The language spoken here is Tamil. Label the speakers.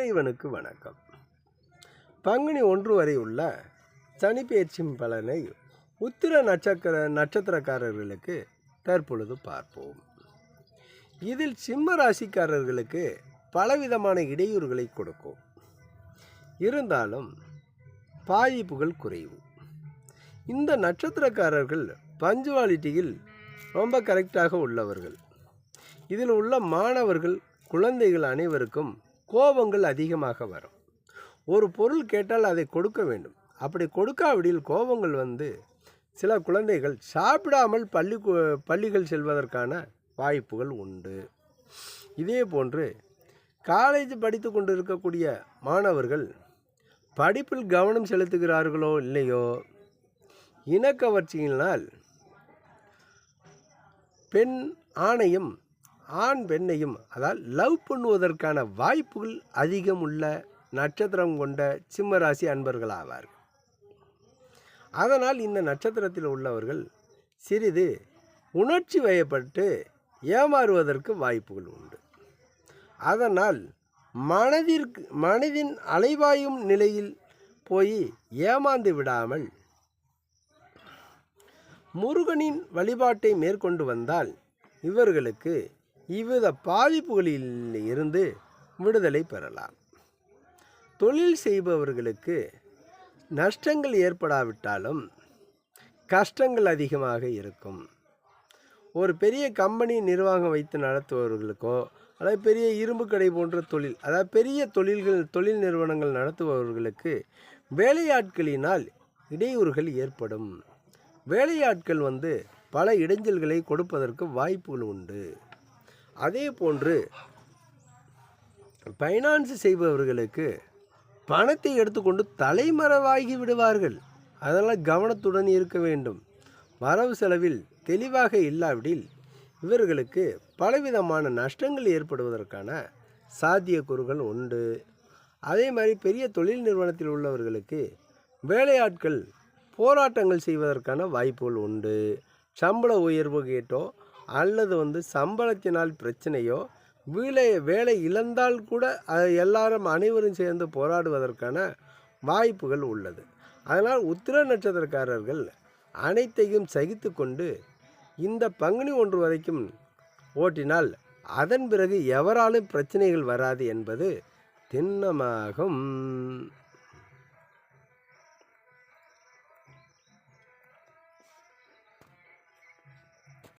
Speaker 1: இறைவனுக்கு வணக்கம். பங்குனி ஒன்று வரை உள்ள சனிப்பெயர்ச்சி பலனை உத்திர நட்சத்திர நட்சத்திரக்காரர்களுக்கு தற்பொழுது பார்ப்போம். இதில் சிம்ம ராசிக்காரர்களுக்கு பலவிதமான இடையூறுகளை கொடுக்கும். இருந்தாலும் பாதிப்புகள் குறைவு. இந்த நட்சத்திரக்காரர்கள் பஞ்சுவாலிட்டியில் ரொம்ப கரெக்டாக உள்ளவர்கள். இதில் உள்ள மாணவர்கள் குழந்தைகள் அனைவருக்கும் கோபங்கள் அதிகமாக வரும். ஒரு பொருள் கேட்டால் அதை கொடுக்க வேண்டும். அப்படி கொடுக்காவிடில் கோபங்கள் வந்து சில குழந்தைகள் சாப்பிடாமல் பள்ளி கு- பள்ளிகள் செல்வதற்கான வாய்ப்புகள் உண்டு. இதே போன்று காலேஜ் படித்து கொண்டு இருக்கக்கூடிய மாணவர்கள் படிப்பில் கவனம் செலுத்துகிறார்களோ இல்லையோ? இனக்கவர்ச்சியினால் பெண் ஆணையம் ஆண் பெண்ணையும் அதாவது லவ் பண்ணுவதற்கான வாய்ப்புகள் அதிகம் உள்ள நட்சத்திரம் கொண்ட சிம்மராசி அன்பர்கள் ஆவார் அதனால் இந்த நட்சத்திரத்தில் உள்ளவர்கள் சிறிது உணர்ச்சி வயப்பட்டு ஏமாறுவதற்கு வாய்ப்புகள் உண்டு. அதனால் மனதிற்கு மனதின் அலைவாயும் நிலையில் போய் ஏமாந்து விடாமல் முருகனின் வழிபாட்டை மேற்கொண்டு வந்தால் இவர்களுக்கு இவ்வித பாதிப்புகளில் இருந்து விடுதலை பெறலாம். தொழில் செய்பவர்களுக்கு நஷ்டங்கள் ஏற்படாவிட்டாலும் கஷ்டங்கள் அதிகமாக இருக்கும். ஒரு பெரிய கம்பெனி நிர்வாகம் வைத்து நடத்துபவர்களுக்கோ அல்லது பெரிய இரும்பு கடை போன்ற தொழில் அதாவது பெரிய தொழில்கள் தொழில் நிறுவனங்கள் நடத்துபவர்களுக்கு வேலையாட்களினால் இடையூறுகள் ஏற்படும். வேலையாட்கள் வந்து பல இடைஞ்சல்களை கொடுப்பதற்கு வாய்ப்புகள் உண்டு. அதே போன்று ஃபைனான்ஸ் செய்பவர்களுக்கு பணத்தை எடுத்துக்கொண்டு தலைமறைவாகி விடுவார்கள். அதனால் கவனத்துடன் இருக்க வேண்டும். வரவு செலவில் தெளிவாக இல்லாவிடில் இவர்களுக்கு பலவிதமான நஷ்டங்கள் ஏற்படுவதற்கான சாத்தியக்கூறுகள் உண்டு. அதே மாதிரி பெரிய தொழில் நிறுவனத்தில் உள்ளவர்களுக்கு வேலையாட்கள் போராட்டங்கள் செய்வதற்கான வாய்ப்புகள் உண்டு. சம்பள உயர்வு கேட்டோ அல்லது வந்து சம்பளத்தினால் பிரச்சனையோ வேலை வேலை இழந்தால் கூட எல்லாரும் அனைவரும் சேர்ந்து போராடுவதற்கான வாய்ப்புகள் உள்ளது. அதனால் உத்திர நட்சத்திரக்காரர்கள் அனைத்தையும் சகித்து கொண்டு இந்த பங்குனி ஒன்று வரைக்கும் ஓட்டினால் அதன் பிறகு எவராலும் பிரச்சனைகள் வராது என்பது திண்ணமாகும்.